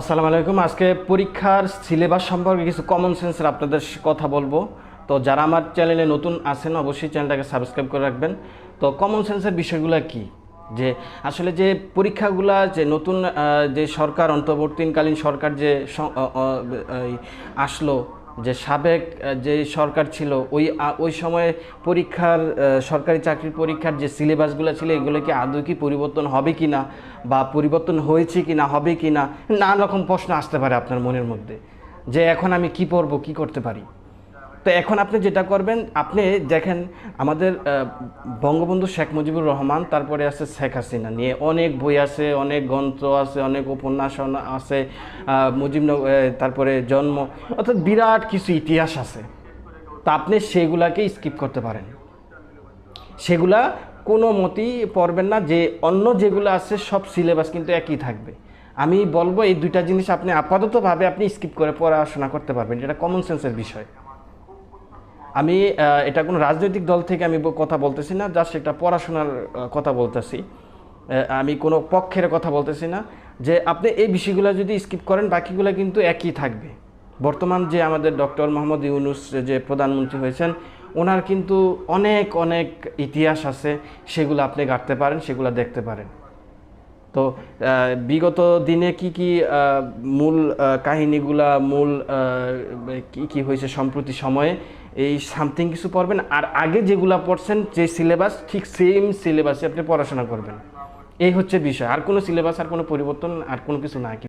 আসসালামু আলাইকুম। আজকে পরীক্ষার সিলেবাস সম্পর্কে কিছু কমন সেন্সের আপনাদের কথা বলব। তো যারা আমার চ্যানেলে নতুন আছেন, অবশ্যই চ্যানেলটাকে সাবস্ক্রাইব করে রাখবেন। তো কমন সেন্সের বিষয়গুলো কি? যে আসলে যে পরীক্ষাগুলা, যে নতুন যে সরকার, অন্তর্বর্তীকালীন সরকার যে আসলো যে সাবেক যে সরকার ছিল, ওই ওই সময়ে পরীক্ষার সরকারি চাকরির পরীক্ষার যে সিলেবাসগুলো ছিল, এগুলো কি আদৌ কি পরিবর্তন হবে কি না বা পরিবর্তন হয়েছে কি না, হবে কি না নানা রকম প্রশ্ন আসতে পারে আপনার মনের মধ্যে যে এখন আমি কি পড়ব, কি করতে পারি? তো এখন আপনি যেটা করবেন, আপনি দেখেন আমাদের বঙ্গবন্ধু শেখ মুজিবুর রহমান, তারপরে আছে শেখ হাসিনা নিয়ে অনেক বই আছে, অনেক গ্রন্থ আছে, অনেক উপন্যাস আছে মুজিবনগর তারপরে জন্ম, অর্থাৎ বিরাট কিছু ইতিহাস আছে। তা আপনি সেগুলাকে স্কিপ করতে পারেন। সেগুলা কোনো মতেই পড়বেন না, যে অন্য যেগুলো আছে সব সিলেবাস কিন্তু একই থাকবে। আমি বলব এই দুইটা জিনিস আপনি আপাততভাবে আপনি স্কিপ করে পড়াশোনা করতে পারবেন এটা কমন সেন্সের বিষয়। আমি এটা কোনো রাজনৈতিক দল থেকে আমি কথা বলতেছি না জাস্ট একটা পড়াশোনার কথা বলতেছি। আমি কোনো পক্ষের কথা বলতেছি না, যে আপনি এই বিষয়গুলো যদি স্কিপ করেন, বাকিগুলো কিন্তু একই থাকবে। বর্তমান যে আমাদের ডক্টর মোহাম্মদ ইউনুস, যে প্রধানমন্ত্রী হয়েছেন, ওনার কিন্তু অনেক অনেক ইতিহাস আছে, সেগুলো আপনি গাঁটতে পারেন, সেগুলো দেখতে পারেন। তো বিগত দিনে কি কি মূল কাহিনীগুলা, মূল কি কি হয়েছে সম্প্রতি সময়ে এই সামথিং কিছু পড়বেন। আর আগে যেগুলো পড়ছেন, যে সিলেবাস ঠিক সেম সিলেবাসে আপনি পড়াশোনা করবেন। এই হচ্ছে বিষয়। আর কোনো সিলেবাস আর কোনো পরিবর্তন, আর কোনো কিছু নাই